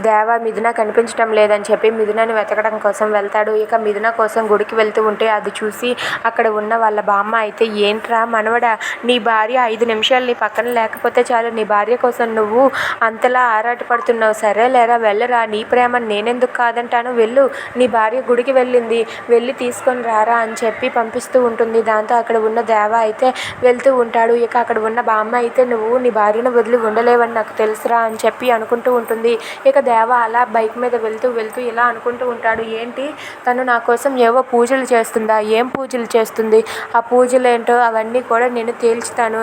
దేవ మిథున కనిపించటం లేదని చెప్పి మిథునని వెతకడం కోసం వెళ్తాడు. ఇక మిథున కోసం గుడికి వెళ్తూ ఉంటే అది చూసి అక్కడ ఉన్న వాళ్ళ బామ్మ అయితే ఏంట్రా మనవడా నీ భార్య ఐదు నిమిషాలు నీ పక్కన లేకపోతే చాలు. నీ భార్య కోసం నువ్వు అంతలా ఆరాటపడుతున్నావు సరే లేరా వెళ్ళరా. నీ ప్రేమ నేనెందుకు కాదంటాను. వెళ్ళు. నీ భార్య గుడికి వెళ్ళింది. వెళ్ళి తీసుకొని రారా అని చెప్పి పంపిస్తూ ఉంటుంది. దాంతో అక్కడ ఉన్న దేవ అయితే వెళ్తూ ఉంటాడు. ఇక అక్కడ ఉన్న బామ్మ అయితే నువ్వు నీ భార్యను వదిలి ఉండలేవని నాకు తెలుసురా అని చెప్పి అనుకుంటూ ఉంటుంది. ఇక దేవ అలా బైక్ మీద వెళ్తూ వెళ్తూ ఇలా అనుకుంటూ ఉంటాడు. ఏంటి? తను నా కోసం ఏవో పూజలు చేస్తుందా? ఏం పూజలు చేస్తుంది? ఆ పూజలు ఏంటో అవన్నీ కూడా నేను తేల్చుతాను.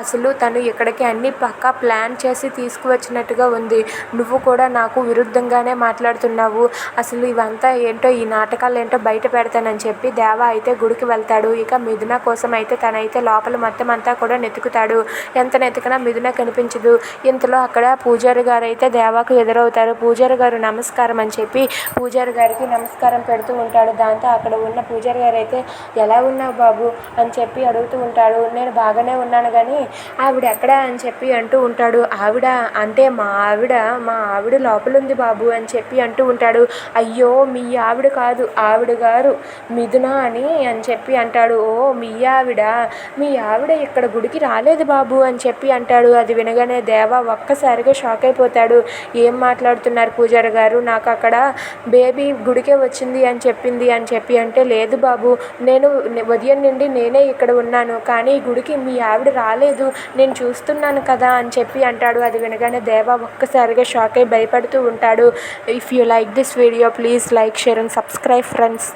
అసలు తను ఇక్కడికి అన్ని పక్కా ప్లాన్ చేసి తీసుకువచ్చినట్టుగా ఉంది. నువ్వు కూడా నాకు విరుద్ధంగానే మాట్లాడుతున్నావు. అసలు ఇవంతా ఏంటో ఈ నాటకాలు ఏంటో బయట పెడతానని చెప్పి దేవ అయితే గుడికి వెళ్తాడు. ఇక మిథున కోసం అయితే తనైతే లోపల మొత్తం అంతా కూడా నెతుకుతాడు ఎంత నెతికినా మిథున కనిపించదు. ఇంతలో అక్కడ పూజారి గారు అయితే దేవాకు ఎదురవుతారు. పూజారి గారు నమస్కారం అని చెప్పి పూజారి గారికి నమస్కారం పెడుతూ ఉంటాడు. దాంతో అక్కడ ఉన్న పూజారి గారు అయితే ఎలా ఉన్నావు బాబు? అని చెప్పి అడుగుతూ ఉంటాడు. నేను బాగానే ఉన్నాను కానీ ఆవిడ ఎక్కడ? అని చెప్పి అంటూ ఉంటాడు. ఆవిడ అంటే మా ఆవిడ మా ఆవిడ లోపల ఉంది బాబు అని చెప్పి అంటూ ఉంటాడు. అయ్యో మీ ఆవిడ కాదు ఆవిడ గారు మిథున అని అని చెప్పి అంటాడు. ఓ మీ ఆవిడ మీ ఆవిడ ఇక్కడ గుడికి రాలేదు బాబు అని చెప్పి అంటాడు. అది వినగానే దేవా ఒక్కసారిగా షాక్ అయిపోతాడు. ఏం మాట్లాడుతున్నారు పూజారి గారు. నాకు అక్కడ బేబీ గుడికే వచ్చింది అని చెప్పింది అని చెప్పి అంటే లేదు బాబు నేను ఉదయం నుండి నేనే ఇక్కడ ఉన్నాను కానీ గుడికి మీ ఆవిడ రాలేదు. నేను చూస్తున్నాను కదా అని చెప్పి అంటాడు. అది వినగానే దేవా ఒక్కసారిగా షాక్ అయి భయపడుతూ ఉంటాడు. If you like this video please like share and subscribe friends